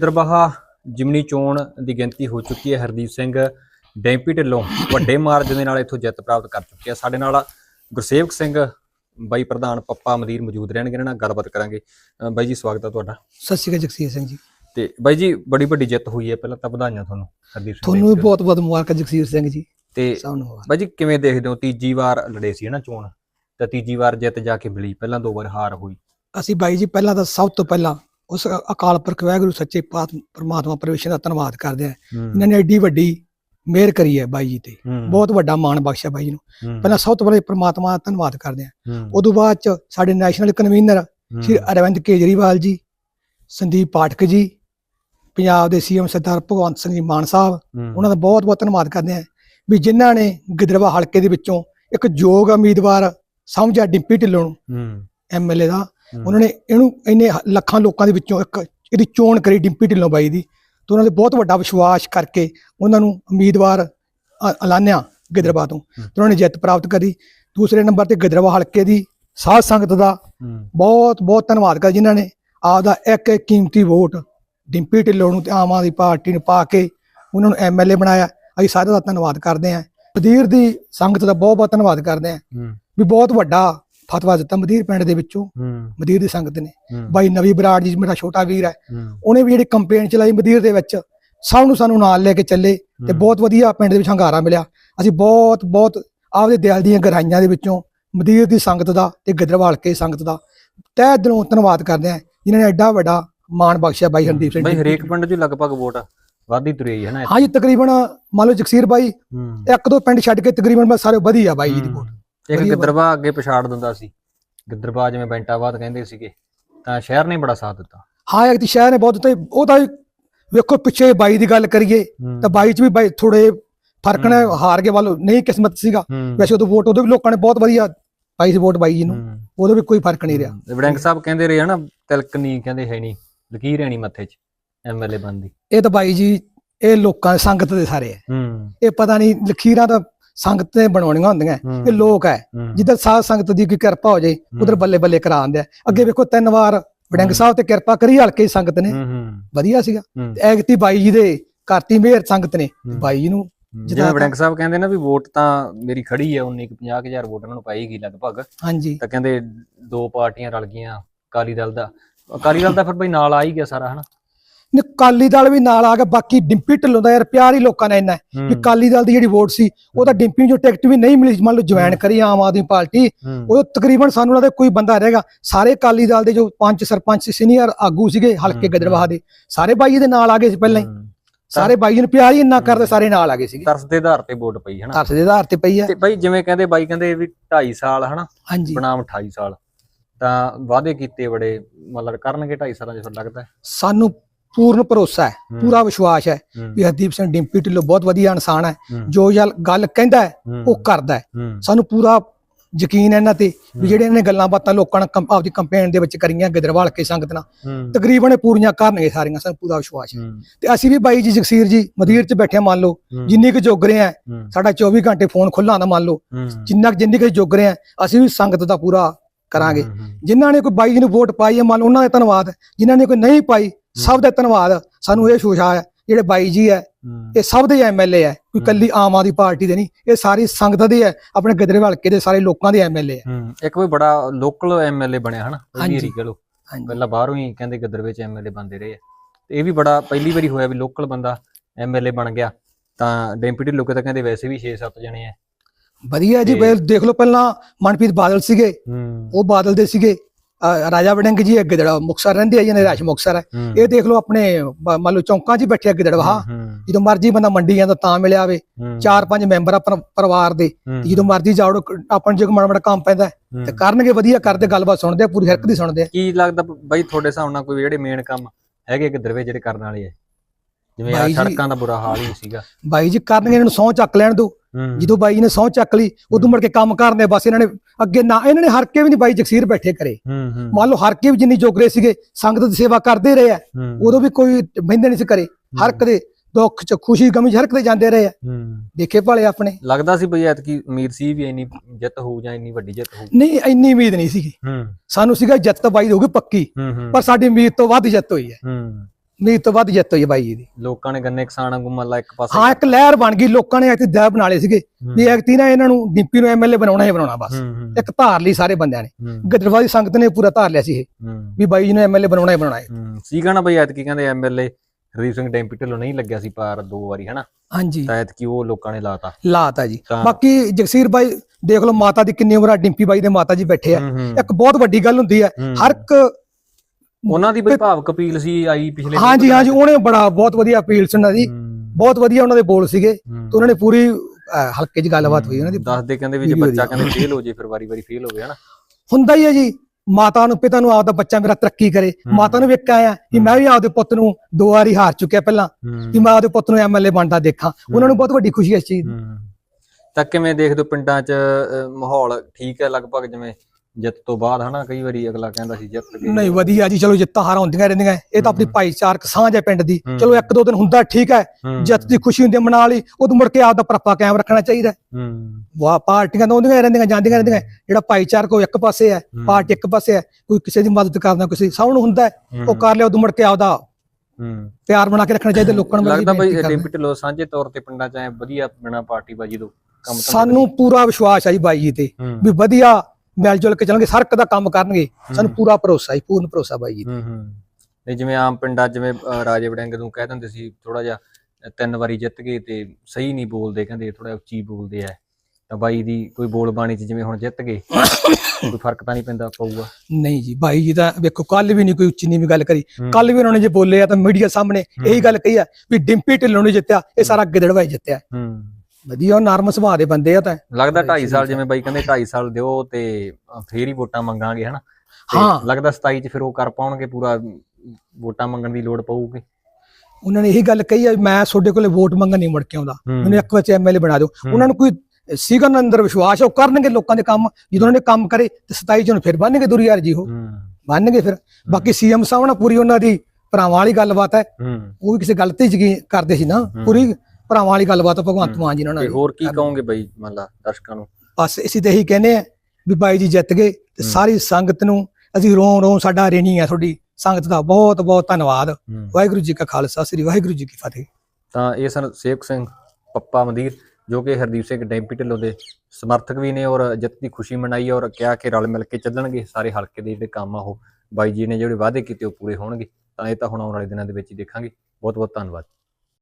ਦਰਬਾਹਾ ਜਿਮਨੀ ਚੋਣ ਦੀ ਗਿਣਤੀ ਹੋ ਚੁੱਕੀ ਹੈ। ਹਰਦੀਪ ਸਿੰਘ ਡੈਂਪੀ ਢਿੱਲੋਂ ਵੱਡੇ ਮਾਰਜਨ ਦੇ ਨਾਲ ਇੱਥੋਂ ਜਿੱਤ ਪ੍ਰਾਪਤ ਕਰ ਚੁੱਕੇ ਆ ਸਾਡੇ ਨਾਲ ਗੁਰਸੇਵਕ ਸਿੰਘ ਬਾਈ ਪ੍ਰਧਾਨ ਪੱਪਾ ਮਦੀਰ ਮੌਜੂਦ ਰਹਿਣਗੇ। ਇਹਨਾਂ ਨਾਲ ਗੱਲਬਾਤ ਕਰਾਂਗੇ। ਬਾਈ ਜੀ ਸਵਾਗਤ ਹੈ ਤੁਹਾਡਾ। ਸਤਿ ਸ਼੍ਰੀ ਅਕਾਲ ਜਗਸੀਰ ਸਿੰਘ ਜੀ। ਤੇ ਬਾਈ ਜੀ ਬੜੀ ਵੱਡੀ ਜਿੱਤ ਹੋਈ ਹੈ। ਪਹਿਲਾਂ ਤਾਂ ਵਧਾਈਆਂ ਤੁਹਾਨੂੰ ਹਰਦੀਪ ਸਿੰਘ ਤੁਹਾਨੂੰ ਵੀ ਬਹੁਤ ਬਹੁਤ ਮੁਬਾਰਕ ਜਗਸੀਰ ਸਿੰਘ ਜੀ। ਤੇ। ਬਾਈ ਜੀ ਕਿਵੇਂ ਦੇਖਦੇ ਹੋ? ਤੀਜੀ ਵਾਰ ਲੜੇ ਸੀ ਨਾ ਚੋਣ। ਤੇ ਤੀਜੀ ਵਾਰ ਜਿੱਤ ਜਾ ਕੇ ਮਿਲੀ। ਪਹਿਲਾਂ ਦੋ ਵਾਰ ਹਾਰ ਹੋਈ। ਅਸੀਂ ਬਾਈ ਜੀ ਪਹਿਲਾਂ ਤਾਂ ਸਭ ਤੋਂ ਪਹਿਲਾਂ ਉਸ ਅਕਾਲ ਪੁਰਖ ਵਾਹਿਗੁਰੂ ਸੱਚੇ ਪਾਤ ਪਰਮਾਤਮਾ ਪਰਮੇਸ਼ਰ ਦਾ ਧੰਨਵਾਦ ਕਰਦੇ ਆ। ਇਹਨਾਂ ਨੇ ਐਡੀ ਵੱਡੀ ਮਿਹਰ ਕਰੀ ਹੈ ਬਾਈ ਜੀ ਤੇ। ਬਹੁਤ ਵੱਡਾ ਮਾਣ ਬਖਸ਼ਿਆ ਬਾਈ ਜੀ ਨੂੰ। ਪਹਿਲਾਂ ਸਭ ਤੋਂ ਪਹਿਲਾਂ ਪਰਮਾਤਮਾ ਦਾ ਧੰਨਵਾਦ ਕਰਦੇ ਆ। ਉਦੋਂ ਬਾਅਦ ਚ ਸਾਡੇ ਨੈਸ਼ਨਲ ਕਨਵੀਨਰ ਸ਼੍ਰੀ ਅਰਵਿੰਦ ਕੇਜਰੀਵਾਲ ਜੀ ਸੰਦੀਪ ਪਾਠਕ ਜੀ ਪੰਜਾਬ ਦੇ ਸੀਐਮ ਸਰਦਾਰ ਭਗਵੰਤ ਸਿੰਘ ਜੀ ਮਾਨ ਸਾਹਿਬ ਉਹਨਾਂ ਦਾ ਬਹੁਤ ਬਹੁਤ ਧੰਨਵਾਦ ਕਰਦੇ ਆ ਵੀ ਜਿਨ੍ਹਾਂ ਨੇ ਗਿੱਦੜਵਾ ਹਲਕੇ ਦੇ ਵਿੱਚੋਂ ਇੱਕ ਯੋਗ ਉਮੀਦਵਾਰ ਸਮਝਿਆ ਡਿੰਪੀ ਢਿੱਲੋਂ ਨੂੰ। ਐਮਐਲਏ ਦਾ। ਉਹਨਾਂ ਨੇ ਇਹਨੂੰ ਇੰਨੇ ਲੱਖਾਂ ਲੋਕਾਂ ਦੇ ਵਿੱਚੋਂ ਇੱਕ ਇਹਦੀ ਚੋਣ ਕਰੀ ਡਿੰਪੀ ਢਿੱਲੋਂ ਬਾਈ ਦੀ। ਤੇ ਉਹਨਾਂ ਨੇ ਬਹੁਤ ਵੱਡਾ ਵਿਸ਼ਵਾਸ ਕਰਕੇ ਉਹਨਾਂ ਨੂੰ ਉਮੀਦਵਾਰ ਐਲਾਨਿਆ ਗਿੱਦੜਵਾ ਤੋਂ। ਤੇ ਉਹਨਾਂ ਨੇ ਜਿੱਤ ਪ੍ਰਾਪਤ ਕਰੀ। ਦੂਸਰੇ ਨੰਬਰ ਤੇ ਗਿੱਦੜਵਾ ਹਲਕੇ ਦੀ ਸਾਧ ਸੰਗਤ ਦਾ ਬਹੁਤ ਬਹੁਤ ਧੰਨਵਾਦ ਕਰ ਜਿਨ੍ਹਾਂ ਨੇ ਆਪਦਾ ਇੱਕ ਇੱਕ ਕੀਮਤੀ ਵੋਟ ਡਿੰਪੀ ਢਿੱਲੋਂ ਨੂੰ ਤੇ ਆਮ ਆਦਮੀ ਪਾਰਟੀ ਨੂੰ ਪਾ ਕੇ ਉਹਨਾਂ ਨੂੰ ਐਮਐਲਏ ਬਣਾਇਆ। ਅਸੀਂ ਸਾਰਿਆਂ ਦਾ ਧੰਨਵਾਦ ਕਰਦੇ ਹਾਂ। ਮਦੀਰ ਦੀ ਸੰਗਤ ਦਾ ਬਹੁਤ ਬਹੁਤ ਧੰਨਵਾਦ ਕਰਦੇ ਹਾਂ। ਵੀ ਬਹੁਤ ਵੱਡਾ ਫਤਵਾ ਦਿੱਤਾ ਮਦੀਰ ਪਿੰਡ ਦੇ ਵਿੱਚੋਂ। ਮਦੀਰ ਦੀ ਸੰਗਤ ਨੇ। ਬਾਈ ਨਵੀ ਬਰਾੜ ਜੀ ਮੇਰਾ ਛੋਟਾ ਵੀਰ ਹੈ। ਉਹਨੇ ਵੀ ਜਿਹੜੀ ਕੰਪੇਨ ਚਲਾਈ ਮਦੀਰ ਦੇ ਵਿੱਚ ਸਭ ਨੂੰ ਸਾਨੂੰ ਨਾਲ ਲੈ ਕੇ ਚੱਲੇ ਤੇ ਬਹੁਤ ਵਧੀਆ ਪਿੰਡ ਦੇ ਵਿੱਚ ਹੰਗਾਰਾ ਮਿਲਿਆ। ਅਸੀਂ ਬਹੁਤ ਬਹੁਤ ਆਪਦੇ ਦਿਲ ਦੀਆਂ ਗਹਿਰਾਈਆਂ ਦੇ ਵਿੱਚੋਂ ਮਦੀਰ ਦੀ ਸੰਗਤ ਦਾ ਤੇ ਗਿੱਦੜਵਾਲ ਕੇ ਸੰਗਤ ਦਾ ਤਹਿ ਦਿਲੋਂ ਧੰਨਵਾਦ ਕਰਦੇ ਹਾਂ ਜਿਨ੍ਹਾਂ ਨੇ ਐਡਾ ਵੱਡਾ ਮਾਣ ਬਖਸ਼ਿਆ ਬਾਈ ਹਰਦੀਪ ਸਿੰਘ ਬਾਈ। ਹਰੇਕ ਪਿੰਡ 'ਚ ਲਗਭਗ ਵੋਟ ਵਾਧੀ ਤੁਰੀ ਹੈ ਨਾ ਹਾਂਜੀ ਤਕਰੀਬਨ ਮੰਨ ਲਓ ਜਗਸੀਰ ਬਾਈ। ਇੱਕ ਦੋ ਪਿੰਡ ਛੱਡ ਕੇ ਤਕਰੀਬਨ ਮੈਂ ਸਾਰੇ ਵਧੀਆ ਬਾਈ ਜੀ ਦੀ ਵੋਟ। ਇੱਕ ਗਿੱਦਰਬਾ ਅੱਗੇ ਪਛਾੜ ਦਿੰਦਾ ਸੀ। ਗਿੱਦਰਬਾ ਜਿਵੇਂ ਬੈਂਟਾਬਾਦ ਕਹਿੰਦੇ ਸੀਗੇ ਤਾਂ ਸ਼ਹਿਰ ਨੇ ਬੜਾ ਸਾਥ ਦਿੱਤਾ। ਹਾਂ ਇੱਕ ਦੀ ਸ਼ਹਿਰ ਨੇ ਬਹੁਤ ਦਿੱਤਾ। ਉਹ ਤਾਂ ਵੇਖੋ ਪਿੱਛੇ ਬਾਈ ਦੀ ਗੱਲ ਕਰੀਏ ਤਾਂ ਬਾਈ ਚ ਵੀ ਬਾਈ ਥੋੜੇ ਫ਼ਰਕ ਨੇ। ਹਾਰ ਕੇ ਵੱਲ ਨਹੀਂ ਕਿਸਮਤ ਸੀਗਾ। ਵੈਸੇ ਉਦੋਂ ਵੋਟ ਉਦੋਂ ਵੀ ਲੋਕਾਂ ਨੇ ਬਹੁਤ ਵਧੀਆ ਪਾਈ ਸੀ ਵੋਟ ਬਾਈ ਜੀ ਨੂੰ। ਉਦੋਂ ਵੀ ਕੋਈ ਫ਼ਰਕ ਨਹੀਂ ਰਿਹਾ। ਤੇ ਵੜਿੰਗ ਸਾਹਿਬ ਕਹਿੰਦੇ ਰਹੇ ਹਨਾ ਤਿਲਕ ਨਹੀਂ ਕਹਿੰਦੇ ਹੈ ਨਹੀਂ ਲਕੀਰ ਹੈ ਨਹੀਂ ਮੱਥੇ 'ਚ ਐਮਐਲਏ ਬੰਦੀ ਇਹ ਤਾਂ ਬਾਈ ਜੀ ਇਹ ਲੋਕਾਂ ਦੀ ਸੰਗਤ ਦੇ ਸਾਰੇ ਹੈ। ਇਹ ਪਤਾ ਨਹੀਂ ਲਖੀਰਾਂ ਤਾਂ ਸੰਗਤ ਨੇ ਬਣਾਉਣੀਆਂ ਹੁੰਦੀਆਂ। ਇਹ ਲੋਕ ਹੈ। ਜਿੱਧਰ ਸਾਧ ਸੰਗਤ ਦੀ ਕੋਈ ਕਿਰਪਾ ਹੋ ਜਾਏ ਉਧਰ ਬੱਲੇ ਬੱਲੇ ਕਰਾ ਦਿੰਦੇ ਆ। ਅੱਗੇ ਵੇਖੋ ਤਿੰਨ ਵਾਰ ਵੜਿੰਗ ਹੂੰ। ਸਾਹਿਬ ਤੇ ਕਿਰਪਾ ਕਰੀ ਹਲਕੇ ਸੰਗਤ ਨੇ। ਵਧੀਆ ਸੀਗਾ। ਤੇ ਐਗਤੀ ਬਾਈ ਜੀ ਦੇ ਕਰਤੀ ਮਿਹਰ ਸੰਗਤ ਨੇ। ਬਾਈ ਜੀ ਨੂੰ ਜਿਵੇਂ ਜਿੱਦਾਂ ਵੜਿੰਗ ਸਾਹਿਬ ਕਹਿੰਦੇ ਨਾ ਵੀ ਵੋਟ ਤਾਂ ਮੇਰੀ ਖੜੀ ਹੈ 19 50000 ਵੋਟ ਉਹਨਾਂ ਨੂੰ ਪਾਏਗੀ ਲਗਭਗ। ਹਾਂਜੀ। ਤਾਂ ਕਹਿੰਦੇ ਦੋ ਪਾਰਟੀਆਂ ਰਲ ਗਈਆਂ ਅਕਾਲੀ ਦਲ ਦਾ। ਅਕਾਲੀ ਦਲ ਦਾ ਫਿਰ ਬਈ ਨਾਲ ਆ ਹੀ ਗਿਆ ਸਾਰਾ ਹਨਾ? ਨੇ ਕਾਲੀ ਦਲ ਵੀ ਨਾਲ ਆ ਗਿਆ ਬਾਕੀ ਡਿੰਪੀ ਢਿੱਲੋਂ ਦਾ ਯਾਰ ਪਿਆਰ ਹੀ ਲੋਕਾਂ ਨੇ ਇੰਨਾ ਹੈ ਵੀ ਕਾਲੀ ਦਲ ਦੀ ਜਿਹੜੀ ਵੋਟ ਸੀ ਉਹ ਤਾਂ ਡਿੰਪੀ ਨੂੰ ਜੋ ਟਿਕਟ ਵੀ ਨਹੀਂ ਮਿਲੀ ਮੰਨ ਲਓ ਜੁਆਇਨ ਕਰੀ ਆਮ ਆਦਮੀ ਪਾਰਟੀ। ਉਹ ਤਕਰੀਬਨ ਸਾਨੂੰ ਲੱਗਦਾ ਕੋਈ ਬੰਦਾ ਰਹੇਗਾ। ਸਾਰੇ ਕਾਲੀ ਦਲ ਦੇ ਜੋ ਪੰਜ ਸਰਪੰਚ ਸੀਨੀਅਰ ਆਗੂ ਸੀਗੇ ਹਲਕੇ ਹੂੰ, ਗਜਰਵਾਹ ਦੇ ਸਾਰੇ ਬਾਈ ਦੇ ਨਾਲ ਆ ਗਏ ਸੀ ਪਹਿਲਾਂ ਹੀ। ਸਾਰੇ ਬਾਈ ਨੂੰ ਪਿਆਰ ਹੀ ਇੰਨਾ ਕਰਦੇ ਸਾਰੇ ਨਾਲ ਆ ਗਏ ਸੀਗੇ। ਤਰਸ ਦੇ ਆਧਾਰ ਤੇ ਵੋਟ ਪਈ ਹਨਾ? ਤਰਸ ਦੇ ਆਧਾਰ ਤੇ ਪਈ ਹੈ ਤੇ ਬਾਈ ਜਿਵੇਂ ਕਹਿੰਦੇ ਬਾਈ ਕਹਿੰਦੇ ਵੀ 2.5 ਸਾਲ ਹਨਾ? ਬਨਾਮ 28 ਸਾਲ। ਤਾਂ ਵਾਅਦੇ ਕੀਤੇ ਬੜੇ ਮਤਲਬ ਕਰਨਗੇ 2.5 ਸਾਲਾਂ ਚ ਫਿਰ ਲੱਗਦਾ। ਸਾਨੂੰ ਪੂਰਨ ਭਰੋਸਾ ਹੈ। ਪੂਰਾ ਵਿਸ਼ਵਾਸ ਹੈ। ਵੀ ਹਰਦੀਪ ਸਿੰਘ ਡਿੰਪੀ ਢਿੱਲੋਂ ਬਹੁਤ ਵਧੀਆ ਇਨਸਾਨ ਹੈ। ਜੋ ਗੱਲ- ਗੱਲ ਕਹਿੰਦਾ ਹੈ। ਉਹ ਕਰਦਾ ਹੈ। ਸਾਨੂੰ ਪੂਰਾ ਯਕੀਨ ਹੈ ਇਹਨਾਂ ਤੇ। ਵੀ ਜਿਹੜੇ ਇਹਨੇ ਗੱਲਾਂ ਬਾਤਾਂ ਲੋਕਾਂ ਨਾਲ ਆਪਦੀ ਕੰਪੇਨ ਦੇ ਵਿੱਚ ਕਰੀਆਂ ਗਿੱਦੜਵਾਲ ਕੇ ਸੰਗਤ ਨਾਲ। ਤਕਰੀਬਨ ਇਹ ਪੂਰੀਆਂ ਕਰਨਗੇ ਸਾਰੀਆਂ ਸਾਨੂੰ ਪੂਰਾ ਵਿਸ਼ਵਾਸ ਹੈ। ਤੇ ਅਸੀਂ ਵੀ ਬਾਈ ਜੀ ਜਗਸੀਰ ਜੀ ਮਦੀਰ 'ਚ ਬੈਠੇ ਮੰਨ ਲਓ। ਜਿੰਨੀ ਕੁ ਜੋਗਰੇ ਆ ਹੂੰ। ਸਾਡਾ 24 ਘੰਟੇ ਫੋਨ ਖੁੱਲਾ ਹੁੰਦਾ ਮੰਨ ਲਓ। ਜਿੰਨਾ ਕੁ ਜਿੰਨੀ ਕੁ ਜੋਗਰੇ ਆ ਅਸੀਂ ਵੀ ਸੰਗਤ ਦਾ ਪੂਰਾ ਕਰਾਂਗੇ। ਜਿਨ੍ਹਾਂ ਨੇ ਕੋਈ ਬਾਈ ਜੀ ਨੂੰ ਵੋਟ ਪਾਈ ਹੈ ਮੰਨ ਲਓ ਉਹਨਾਂ ਦਾ ਧੰਨਵਾਦ ਜਿਨ੍ਹਾਂ ਨੇ ਕੋਈ ਨਹੀਂ ਪਾਈ ਸਭ ਦਾ ਧੰਨਵਾਦ। ਸਾਨੂੰ ਇਹ ਸ਼ੋਸ਼ਾ ਹੈ ਜਿਹੜੇ ਬਾਈ ਜੀ ਹੈ। ਇਹ ਸਭ ਦੇ ਐਮਐਲਏ ਹੈ। ਕੋਈ ਕੱਲੀ ਆਮ ਆਦਮੀ ਪਾਰਟੀ ਦੇ ਨਹੀਂ ਇਹ ਸਾਰੀ ਸੰਗਤ ਦੇ ਹੈ ਆਪਣੇ ਗਦਰੇ ਹਲਕੇ ਦੇ ਸਾਰੇ ਲੋਕਾਂ ਦੇ ਐਮਐਲਏ ਹੈ। ਇੱਕ ਕੋਈ ਬੜਾ ਲੋਕਲ ਐਮਐਲਏ ਬਣਿਆ ਹਨਾ ਹਾਂਜੀ। ਕਹ ਲੋ ਪਹਿਲਾਂ ਬਾਹਰੋਂ ਹੀ ਕਹਿੰਦੇ ਗੱਦਰ ਵਿੱਚ ਐਮਐਲਏ ਬੰਦੇ ਰਹੇ ਆ। ਤੇ ਇਹ ਵੀ ਬੜਾ ਪਹਿਲੀ ਵਾਰੀ ਹੋਇਆ ਵੀ ਲੋਕਲ ਬੰਦਾ ਐਮਐਲਏ ਬਣ ਗਿਆ। ਤਾਂ ਡੈਂਪੀ ਢਿੱਲੋਂ ਕੇ ਤਾਂ ਕਹਿੰਦੇ ਵੈਸੇ ਵੀ 6-7 ਜਣੇ ਆ। ਵਧੀਆ ਜੀ ਦੇਖ ਲਓ ਪਹਿਲਾਂ ਮਨਪ੍ਰੀਤ ਬਾਦਲ ਸੀਗੇ ਉਹ ਬਾਦਲ ਦੇ ਸੀਗੇ। ਰਾਜਾ ਵੜਿੰਗ ਜੀ ਅੱਗੇ ਜਿਹੜਾ ਮੁਕਸਰ ਰਹਿੰਦੇ ਆ ਜਿਹਨੇ ਰਾਜ ਮੁਕਸਰ ਹੈ। ਇਹ ਦੇਖ ਲਓ ਆਪਣੇ ਮੰਨ ਲਓ ਚੌਂਕਾਂ 'ਚ ਬੈਠੇ ਅੱਗੇ ਦੜਵਾ। ਜਦੋਂ ਮਰਜ਼ੀ ਬੰਦਾ ਮੰਡੀ ਜਾਂਦਾ ਤਾਂ ਮਿਲਿਆ ਆਵੇ। ਚਾਰ ਪੰਜ ਮੈਂਬਰ ਆ ਪਰ- ਪਰਿਵਾਰ ਦੇ ਜਦੋਂ ਮਰਜ਼ੀ ਜਾੜੋ ਆਪਾਂ ਜੇ ਮਾੜਾ ਮਾੜਾ ਕੰਮ ਪੈਂਦਾ। ਤੇ ਕਰਨਗੇ ਵਧੀਆ ਕਰਦੇ ਗੱਲਬਾਤ ਸੁਣਦੇ ਆ ਪੂਰੀ ਹਰਕਤ ਦੀ ਸੁਣਦੇ ਆ ਕੀ ਲੱਗਦਾ ਬਾਈ ਤੁਹਾਡੇ ਹਿਸਾਬ ਨਾਲ ਕੋਈ ਜਿਹੜੇ ਮੇਨ ਕੰਮ ਹੈਗੇ ਗਿੱਦਰ ਵਿੱਚ ਜਿਹੜੇ ਕਰਨ ਵਾਲੇ ਆ ਜਿਵੇਂ ਆ ਸੜਕਾਂ ਦਾ ਬੁਰਾ ਹਾਲ ਹੀ ਸੀਗਾ ਬਾਈ ਜੀ ਕਰਨਗੇ ਇਹਨਾਂ ਨੂੰ ਸਹੁੰ ਚੱਕ ਲੈਣ ਦੋ। ਜਦੋਂ ਬਾਈ ਨੇ ਸਹੁੰ ਚੱਕ ਲਈ ਉਦੋਂ ਮੁੜ ਕੇ ਕੰਮ ਕਰਨੇ ਬਸ ਇਹਨਾਂ ਨੇ ਅੱਗੇ ਨਾ ਇਹਨਾਂ ਨੇ ਹਰਕੇ ਵੀ ਨਹੀਂ ਬਾਈ ਜਗਸੀਰ ਬੈਠੇ ਕਰੇ ਮੰਨ ਲਓ ਹਰਕੇ ਵੀ ਜਿੰਨੀ ਜੋਗਰੇ ਸੀਗੇ ਸੰਗਤ ਦੀ ਸੇਵਾ ਕਰਦੇ ਰਹੇ ਆ ਹੂੰ। ਉਦੋਂ ਵੀ ਕੋਈ ਬਹਿੰਦੇ ਨਹੀਂ ਸੀ ਕਰੇ ਹਰ ਇੱਕ ਦੇ ਦੁੱਖ ਚ ਖੁਸ਼ੀ ਗਮੀ ਚ ਹਰ ਇੱਕ ਦੇ ਜਾਂਦੇ ਰਹੇ ਆ। ਦੇਖੇ ਭਾਲੇ ਆਪਣੇ। ਲੱਗਦਾ ਸੀ ਬਈ ਐਤਕੀ ਉਮੀਦ ਸੀ ਵੀ ਇੰਨੀ ਜਿੱਤ ਹੋਊ ਜਾਂ ਇੰਨੀ ਵੱਡੀ ਜਿੱਤ ਹੋਊ। ਨਹੀਂ ਇੰਨੀ ਉਮੀਦ ਨਹੀਂ ਸੀਗੀ। ਸਾਨੂੰ ਸੀਗਾ ਜਿੱਤ ਬਾਈ ਹੋਊਗੀ ਪੱਕੀ ਪਰ ਸਾਡੀ ਉਮੀਦ ਤੋਂ ਵੱਧ ਜਿੱਤ ਹੋਈ ਹੈ। ਹੂੰ ਉਮੀਦ ਤੋਂ ਵੱਧ ਜਿੱਤ ਹੋਈ ਬਾਈ ਜੀ ਦੀ। ਲੋਕਾਂ ਨੇ ਗੰਨੇ ਕਿਸਾਨ ਵਾਂਗੂ ਮੰਨ ਲਾ ਇੱਕ ਪਾਸੇ ਹਾਂ ਇੱਕ ਲਹਿਰ ਬਣ ਗਈ ਲੋਕਾਂ ਨੇ ਇੱਥੇ ਦਹ ਬਣਾ ਲਏ ਸੀਗੇ। ਵੀ ਐਕਤੀ ਨਾ ਇਹਨਾਂ ਨੂੰ ਡਿੰਪੀ ਨੂੰ ਐਮਐਲਏ ਬਣਾਉਣਾ ਹੀ ਬਣਾਉਣਾ ਬਸ। ਇੱਕ ਧਾਰ ਲਈ ਸਾਰੇ ਬੰਦਿਆਂ ਨੇ। ਦੀ ਸੰਗਤ ਨੇ ਪੂਰਾ ਧਾਰ ਲਿਆ ਸੀ ਇਹ ਵੀ ਬਾਈ ਜੀ ਨੂੰ ਐਮਐਲਏ ਬਣਾਉਣਾ ਹੀ ਬਣਾਉਣਾ ਹੈ। ਸੀਗਾ ਨਾ ਬਈ ਐਤਕੀ? ਕਹਿੰਦੇ ਐਮਐਲਏ ਹਰਦੀਪ ਸਿੰਘ ਡੈਂਪੀ ਢਿੱਲੋਂ ਨਹੀਂ ਲੱਗਿਆ ਸੀ ਪਾਰ ਦੋ ਵਾਰੀ ਹਨਾ? ਹਾਂਜੀ। ਤਾਂ ਐਤਕੀ ਉਹ ਲੋਕਾਂ ਨੇ ਲਾਤਾ। ਲਾਤਾ ਜੀ। ਬਾਕੀ ਜਗਸੀਰ ਬਾਈ ਦੇਖ ਲਓ ਮਾਤਾ ਦੀ ਕਿੰਨੀ ਉਮਰ ਆ ਡਿੰਪੀ ਬਾਈ ਦੇ ਮਾਤਾ ਜੀ ਬੈਠੇ ਆ। ਇੱਕ ਬਹੁਤ ਵੱਡੀ ਗੱਲ ਹੁੰਦੀ ਹੂੰ। ਹਰ ਇੱਕ ਉਹਨਾਂ ਦੀ ਬਈ ਭਾਵਕ ਅਪੀਲ ਸੀ ਆਈ ਪਿਛਲੇ ਹਾਂਜੀ ਹਾਂਜੀ ਉਹਨੇ ਬੜਾ ਬਹੁਤ ਵਧੀਆ ਅਪੀਲ ਸੀ ਉਹਨਾਂ ਦੀ। ਹੂੰ, ਬਹੁਤ ਵਧੀਆ ਉਹਨਾਂ ਦੇ ਬੋਲ ਸੀਗੇ। ਹੂੰ। ਤੇ ਉਹਨਾਂ ਨੇ ਪੂਰੀ ਹਲਕੇ 'ਚ ਗੱਲਬਾਤ ਹੋਈ ਉਹਨਾਂ ਦੀ। ਦੱਸਦੇ ਕਹਿੰਦੇ ਵੀ ਜੇ ਬੱਚਾ। ਕਹਿੰਦੇ ਫੇਲ ਹੋ ਜੇ ਫਿਰ ਵਾਰੀ ਵਾਰੀ ਫੇਲ ਹੋਵੇ ਹਨਾ ਹੁੰਦਾ ਹੀ ਹੈ ਜੀ। ਮਾਤਾ ਨੂੰ ਪਿਤਾ ਨੂੰ ਆਪਦਾ ਬੱਚਾ ਮੇਰਾ ਤਰੱਕੀ ਕਰੇ। ਹੂੰ। ਮਾਤਾ ਨੂੰ ਵੀ ਇੱਕ ਆਇਆ ਕਿ ਮੈਂ ਵੀ ਆਪਦੇ ਪੁੱਤ ਨੂੰ ਦੋ ਵਾਰੀ ਹਾਰ ਚੁੱਕਿਆ ਪਹਿਲਾਂ ਹੂੰ, ਕਿ ਮੈਂ ਆਪਦੇ ਪੁੱਤ ਨੂੰ ਐਮਐਲਏ ਬਣਦਾ ਦੇਖਾਂ। ਉਹਨਾਂ ਨੂੰ ਬਹੁਤ ਵੱਡੀ ਖੁਸ਼ੀ ਹੈ ਇਸ ਚੀਜ਼ ਦੀ। ਹੂੰ। ਤਾਂ ਕਿਵੇਂ ਦੇਖਦੇ ਹੋ ਪਿੰਡਾਂ 'ਚ ਮਾਹੌਲ ਠੀਕ ਹੈ ਲਗਭਗ ਜਿਵੇਂ ਜਿੱਤ ਤੋਂ ਬਾਅਦ ਹਨਾ ਕਈ ਵਾਰੀ ਅਗਲਾ ਕਹਿੰਦਾ ਸੀ ਜਿੱਤ ਗਏ ਨਹੀਂ ਵਧੀਆ ਜੀ ਚਲੋ ਜਿੱਤਾਂ ਹਾਰਾਂ ਹੁੰਦੀਆਂ ਰਹਿੰਦੀਆਂ ਇਹ ਤਾਂ ਆਪਣੀ। ਭਾਈਚਾਰਕ ਸਾਂਝ ਹੈ ਪਿੰਡ ਦੀ। ਚਲੋ ਇੱਕ ਦੋ ਦਿਨ ਹੁੰਦਾ ਠੀਕ ਹੈ ਜਿੱਤ ਦੀ ਖੁਸ਼ੀ ਹੁੰਦੀ ਮਨਾ ਲਈ ਉਦੋਂ ਮੁੜ ਕੇ ਆਪਦਾ ਪ੍ਰਪਾ ਕਾਇਮ ਰੱਖਣਾ ਚਾਹੀਦਾ। ਵਾਹ ਪਾਰਟੀਆਂ ਤਾਂ ਆਉਂਦੀਆਂ ਹੀ ਰਹਿੰਦੀਆਂ ਜਾਂਦੀਆਂ ਰਹਿੰਦੀਆਂ ਜਿਹੜਾ ਭਾਈਚਾਰਕ ਉਹ ਇੱਕ ਪਾਸੇ ਹੈ। ਪਾਰਟੀ ਇੱਕ ਪਾਸੇ ਹੈ ਕੋਈ ਕਿਸੇ ਦੀ ਮਦਦ ਕਰਦਾ ਕਿਸੇ ਸਭ ਨੂੰ ਹੁੰਦਾ ਉਹ ਕਰ ਲਿਆ ਉਦੋਂ ਮੁੜ ਕੇ ਆਪਦਾ ਹੂੰ। ਪਿਆਰ ਬਣਾ ਕੇ ਰੱਖਣਾ ਚਾਹੀਦਾ ਲੋਕਾਂ ਨੂੰ ਲੱਗਦਾ ਬਈ ਬੇਨਤੀ ਕਰਦਾ। ਡਿੰਪੀ ਢਿੱਲੋਂ ਸਾਂਝੇ ਤੌਰ ਤੇ ਪਿੰਡਾਂ 'ਚ ਐ ਵਧੀਆ ਬਿਨਾ ਪਾਰਟੀ ਬਾਜੀ ਤੋਂ ਸਾਨੂੰ ਪੂਰਾ ਵਿਸ਼ਵਾਸ ਹੈ ਜੀ ਬਾਈ ਜੀ ਤੇ ਵੀ ਵਧੀਆ ਮਿਲ ਜੁਲ ਕੇ ਚੱਲਾਂਗੇ ਸਰਕ ਦਾ ਕੰਮ ਕਰਨਗੇ। ਸਾਨੂੰ ਪੂਰਾ ਭਰੋਸਾ ਹੈ ਪੂਰਨ ਭਰੋਸਾ ਬਾਈ ਜੀ। ਹੂੰ ਹੂੰ। ਜਿਵੇਂ ਆਮ ਪਿੰਡਾਂ ਜਿਵੇਂ ਰਾਜੇ ਵੜਿੰਗ ਨੂੰ ਕਹਿ ਦਿੰਦੇ ਸੀ ਥੋੜਾ ਜਿਹਾ ਤਿੰਨ ਵਾਰੀ ਜਿੱਤ ਗਏ ਤੇ ਸਹੀ ਨਹੀਂ ਬੋਲਦੇ ਕਹਿੰਦੇ ਥੋੜਾ ਉੱਚੀ ਬੋਲਦੇ ਆ। ਤਾਂ ਬਾਈ ਦੀ ਕੋਈ ਬੋਲ ਬਾਣੀ 'ਚ ਜਿਵੇਂ ਹੁਣ ਜਿੱਤ ਗਏ ਕੋਈ ਫ਼ਰਕ ਤਾਂ ਨਹੀਂ ਪੈਂਦਾ ਪਊਗਾ? ਨਹੀਂ ਜੀ ਬਾਈ ਜੀ ਤਾਂ ਵੇਖੋ ਕੱਲ ਵੀ ਨਹੀਂ ਕੋਈ ਉੱਚੀ ਨੀਵੀਂ ਗੱਲ ਕਰੀ। ਕੱਲ ਵੀ ਉਹਨਾਂ ਨੇ ਜੇ ਬੋਲੇ ਆ ਤਾਂ ਮੀਡੀਆ ਸਾਹਮਣੇ ਇਹੀ ਗੱਲ ਕਹੀ ਆ ਵੀ ਡਿੰਪੀ ਢਿੱਲੋਂ ਨੇ ਜਿੱਤਿਆ ਇਹ ਸਾਰਾ ਗਿੱਦੜਵਾ ਹੀ ਜਿੱਤਿਆ। ਹੂੰ। ਵਧੀਆ ਉਹ ਨਰਮ ਸੁਭਾਅ ਦੇ ਬੰਦੇ ਆ ਤਾਂ। ਲੱਗਦਾ ਬਾਈ 2.5 ਸਾਲ ਜਿਵੇਂ ਬਾਈ ਕਹਿੰਦੇ 2.5 ਸਾਲ ਦਿਓ ਤੇ ਫੇਰ ਹੀ ਵੋਟਾਂ ਮੰਗਾਂਗੇ ਹਨਾ? ਹਾਂ। ਲੱਗਦਾ 27 'ਚ ਫਿਰ ਉਹ ਕਰ ਪਾਉਣਗੇ ਪੂਰਾ ਵੋਟਾਂ ਮੰਗਣ ਦੀ ਲੋੜ ਪਊਗੀ। ਉਹਨਾਂ ਨੇ ਇਹੀ ਗੱਲ ਕਹੀ ਆ ਮੈਂ ਤੁਹਾਡੇ ਕੋਲੇ ਵੋਟ ਮੰਗਣ ਨਹੀਂ ਮੁੜ ਕੇ ਆਉਂਦਾ। ਮੈਨੂੰ ਇੱਕ ਵਾਰ ਐਮਐਲਏ ਬਣਾ ਦਿਓ। ਉਹਨਾਂ ਨੂੰ ਕੋਈ ਸੀਗਾ ਅੰਦਰ ਵਿਸ਼ਵਾਸ ਉਹ ਕਰਨਗੇ ਲੋਕਾਂ ਦੇ ਕੰਮ। ਜਦੋਂ ਉਹਨਾਂ ਨੇ ਕੰਮ ਕਰੇ ਤੇ 27 ਚ ਉਹਨੂੰ ਫਿਰ ਬੰਨਣਗੇ ਦੁਰੀ ਯਾਰ ਜੀ ਉਹ। ਹੂੰ। ਬੰਨਣਗੇ ਫਿਰ। ਬਾਕੀ ਸੀਐਮ ਸਾਹਿਬ ਨਾਲ ਪੂਰੀ ਉਹਨਾਂ ਦੀ ਭਰਾਵਾਂ ਵਾਲੀ ਗੱਲਬਾਤ ਹੈ। ਉਹ ਵੀ ਕਿਸੇ ਗੱਲ ਤੇ ਯਕੀਨ ਕਰਦੇ ਸੀ ਨਾ। ਪੂਰੀ ਭਰਾਵਾਂ ਵਾਲੀ ਗੱਲਬਾਤ ਭਗਵੰਤ। ਮਾਨ ਜੀ ਨਾਲ ਤੇ ਹੋਰ ਕੀ ਕਹੋਗੇ ਬਾਈ ਮੰਨ ਲਾ ਦਰਸ਼ਕਾਂ ਨੂੰ? ਬਸ ਅਸੀਂ ਤੇ ਇਹੀ ਕਹਿੰਦੇ ਆ ਵੀ ਬਾਈ ਜੀ ਜਿੱਤ ਗਏ ਤੇ। ਸਾਰੀ ਸੰਗਤ ਨੂੰ ਅਸੀਂ ਰੋਂ ਰੋਂ ਸਾਡਾ ਰੇਣੀ ਆ ਤੁਹਾਡੀ ਸੰਗਤ ਦਾ ਬਹੁਤ ਬਹੁਤ ਧੰਨਵਾਦ। ਵਾਹਿਗੁਰੂ ਜੀ ਕਾ ਖਾਲਸਾ ਸ੍ਰੀ ਵਾਹਿਗੁਰੂ ਜੀ ਕੀ ਫਤਿਹ। ਤਾਂ ਇਹ ਸਨ ਸੇਵਕ ਸਿੰਘ ਪੱਪਾ ਮੰਦੀਰ ਜੋ ਕਿ ਹਰਦੀਪ ਸਿੰਘ ਡੈਂਪੀ ਢਿੱਲੋਂ ਦੇ ਸਮਰਥਕ ਵੀ ਨੇ ਔਰ ਜਿੱਤ ਦੀ ਖੁਸ਼ੀ ਮਨਾਈ ਔਰ ਕਿਹਾ ਕਿ ਰਲ ਮਿਲ ਕੇ ਚੱਲਣਗੇ ਸਾਰੇ ਹਲਕੇ ਦੇ ਜਿਹੜੇ ਕੰਮ ਆ ਉਹ। ਬਾਈ ਜੀ ਨੇ ਜਿਹੜੇ ਵਾਅਦੇ ਕੀਤੇ ਉਹ ਪੂਰੇ ਹੋਣਗੇ। ਤਾਂ ਇਹ ਤਾਂ ਹੁਣ ਆਉਣ ਵਾਲੇ ਦਿਨਾਂ ਦੇ ਵਿੱਚ ਹੀ ਦੇਖਾਂਗੇ। ਬਹੁਤ ਬਹੁਤ ਧੰਨਵਾਦ।